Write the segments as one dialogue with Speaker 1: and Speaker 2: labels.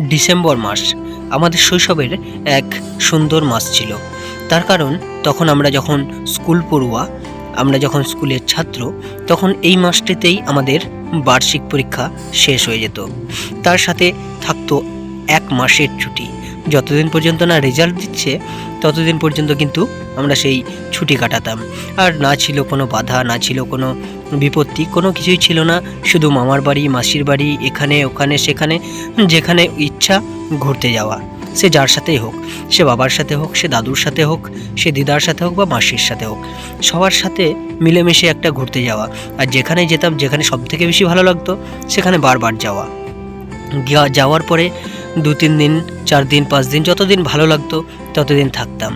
Speaker 1: December মাস আমাদের শৈশবের এক সুন্দর মাস ছিল। তার কারণ তখন আমরা যখন স্কুল পড়ুয়া, আমরা যখন স্কুলের ছাত্র, তখন এই মাসটিতেই আমাদের বার্ষিক পরীক্ষা শেষ হয়ে যেত। তার সাথে থাকতো এক মাসের ছুটি। যতদিন পর্যন্ত না রেজাল্ট দিচ্ছে, ততদিন পর্যন্ত কিন্তু আমরা সেই ছুটি কাটাতাম। আর না ছিল কোনো বাধা, না ছিল কোনো বিপত্তি, কোনো কিছুই ছিল না। শুধু মামার বাড়ি, মাসির বাড়ি, এখানে, ওখানে, সেখানে, যেখানে ইচ্ছা ঘুরতে যাওয়া। সে যার সাথেই হোক, সে বাবার সাথে হোক, সে দাদুর সাথে হোক, সে দিদার সাথে হোক বা মাসির সাথে হোক, সবার সাথে মিলেমিশে একটা ঘুরতে যাওয়া। আর যেখানে যেতাম, যেখানে সব থেকে বেশি ভালো লাগতো, সেখানে বারবার যাওয়া। যাওয়ার পরে দু তিন দিন, চার দিন, পাঁচ দিন, যতদিন ভালো লাগতো, ততদিন থাকতাম।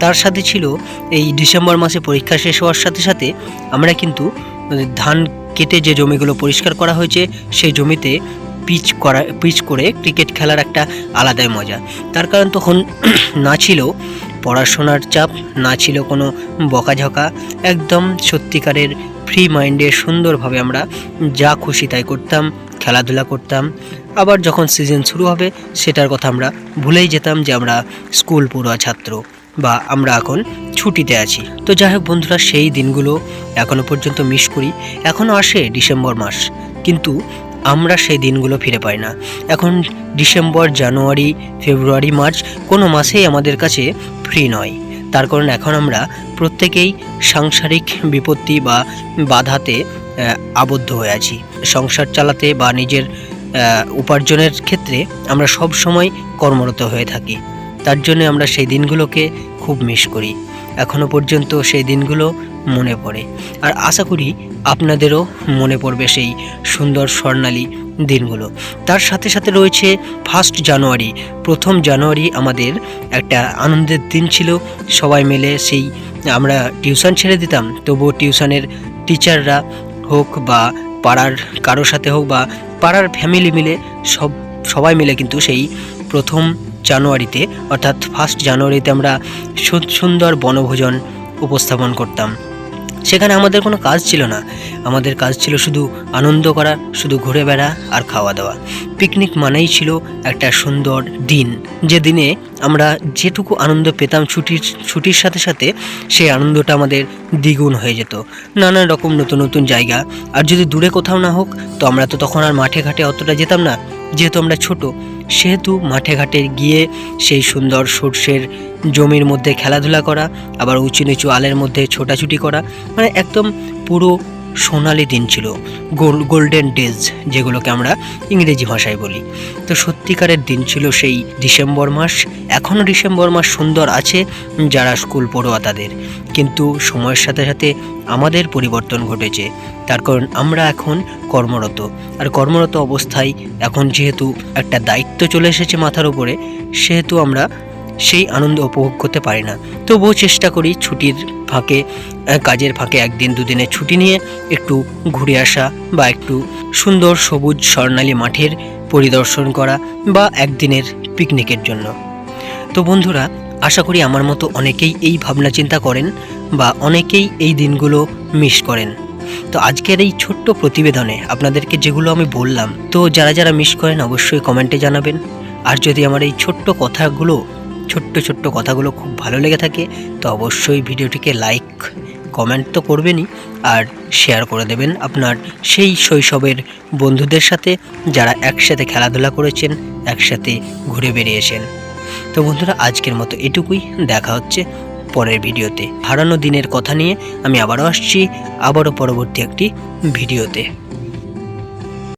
Speaker 1: তার সাথে ছিল এই ডিসেম্বর মাসে পরীক্ষা শেষ হওয়ার সাথে সাথে আমরা কিন্তু ধান কেটে যে জমিগুলো পরিষ্কার করা হয়েছে, সেই জমিতে পিচ করা, পিচ করে ক্রিকেট খেলার একটা আলাদাই মজা। তার কারণ তখন না ছিল পড়াশোনার চাপ, না ছিল কোনো বকাঝকা, একদম সত্যিকারের ফ্রি মাইন্ডে সুন্দরভাবে আমরা যা খুশি তাই করতাম, খেলাধুলা করতাম। আবার যখন সিজন শুরু হবে, সেটার কথা আমরা ভুলেই যেতাম যে আমরা স্কুল পড়ুয়া ছাত্র বা আমরা এখন ছুটিতে আছি। তো যাই হোক বন্ধুরা, সেই দিনগুলো এখনও পর্যন্ত মিস করি। এখনও আসে ডিসেম্বর মাস, কিন্তু আমরা সেই দিনগুলো ফিরে পাই না। এখন ডিসেম্বর, জানুয়ারি, ফেব্রুয়ারি, মার্চ কোনো মাসেই আমাদের কাছে ফ্রি নয়। তার কারণ এখন আমরা প্রত্যেকেই সাংসারিক বিপত্তি বা বাধাতে আবদ্ধ হয়ে আছি। সংসার চালাতে বা নিজের উপার্জনের ক্ষেত্রে আমরা সব সময় কর্মরত হয়ে থাকি। তার জন্য আমরা সেই দিনগুলোকে খুব মিস করি। এখনও পর্যন্ত সেই দিনগুলো মনে পড়ে। আর আশা করি আপনাদেরও মনে পড়বে সেই সুন্দর স্বর্ণালী দিনগুলো। তার সাথে সাথে রয়েছে ফার্স্ট জানুয়ারি প্রথম জানুয়ারি আমাদের একটা আনন্দের দিন ছিল। সবাই মিলে সেই আমরা টিউশন ছেড়ে দিতাম। তবুও টিউশনের টিচাররা হোক বা পাড়ার কারোর সাথে হোক বা পাড়ার ফ্যামিলি মিলে সব, সবাই মিলে কিন্তু সেই প্রথম জানুয়ারিতে, অর্থাৎ ফার্স্ট জানুয়ারিতে আমরা সুন্দর বনভোজন উপস্থাপন করতাম। সেখানে আমাদের কোনো কাজ ছিল না। আমাদের কাজ ছিল শুধু আনন্দ করা, শুধু ঘুরে বেড়া আর খাওয়া দাওয়া। পিকনিক মানেই ছিল একটা সুন্দর দিন। যে দিনে আমরা যেটুকু আনন্দ পেতাম ছুটির ছুটির সাথে সাথে, সেই আনন্দটা আমাদের দ্বিগুণ হয়ে যেত। নানান রকম নতুন নতুন জায়গা। আর যদি দূরে কোথাও না হোক, তো আমরা তো তখন আর মাঠে ঘাটে অতটা যেতাম না। যেহেতু আমরা ছোট সেহেতু মাঠে ঘাটে গিয়ে সেই সুন্দর সর্ষের জমির মধ্যে খেলাধুলা করা, আবার উঁচু নিচু আলের মধ্যে ছোটাছুটি করা মানে একদম পুরো সোনালি দিন ছিল, গোল, গোল্ডেন ডেজ, যেগুলোকে আমরা ইংরেজি ভাষায় বলি। তো সত্যিকারের দিন ছিল সেই ডিসেম্বর মাস। এখনও ডিসেম্বর মাস সুন্দর আছে যারা স্কুল পড়ুয়া তাদের। কিন্তু সময়ের সাথে সাথে আমাদের পরিবর্তন ঘটেছে। তার কারণ আমরা এখন কর্মরত। আর কর্মরত অবস্থায় এখন যেহেতু একটা দায়িত্ব চলে এসেছে মাথার উপরে, সেহেতু আমরা সেই আনন্দ উপভোগ করতে পারি না। তবুও চেষ্টা করি ছুটির ফাঁকে কাজের ফাঁকে একদিন দুদিনের ছুটি নিয়ে একটু ঘুরে আসা বা একটু সুন্দর সবুজ স্বর্ণালী মাঠের পরিদর্শন করা বা একদিনের পিকনিকের জন্য। তো বন্ধুরা, আশা করি আমার মতো অনেকেই এই ভাবনা চিন্তা করেন বা অনেকেই এই দিনগুলো মিস করেন। তো আজকের এই ছোট্ট প্রতিবেদনে আপনাদেরকে যেগুলো আমি বললাম, তো যারা যারা মিস করেন অবশ্যই কমেন্টে জানাবেন। আর যদি আমার এই ছোট্ট কথাগুলো ছোট্ট ছোট্ট কথাগুলো খুব ভালো লেগে থাকে, তো অবশ্যই ভিডিওটিকে লাইক কমেন্ট তো করবেনই, আর শেয়ার করে দেবেন আপনার সেই শৈশবের বন্ধুদের সাথে যারা একসাথে খেলাধুলা করেছেন, একসাথে ঘুরে বেরিয়েছেন। তো বন্ধুরা, আজকের মতো এটুকুই, দেখা হচ্ছে পরের ভিডিওতে। হারানো দিনের কথা নিয়ে আমি আবারও আসছি, আবারও পরবর্তী একটি ভিডিওতে।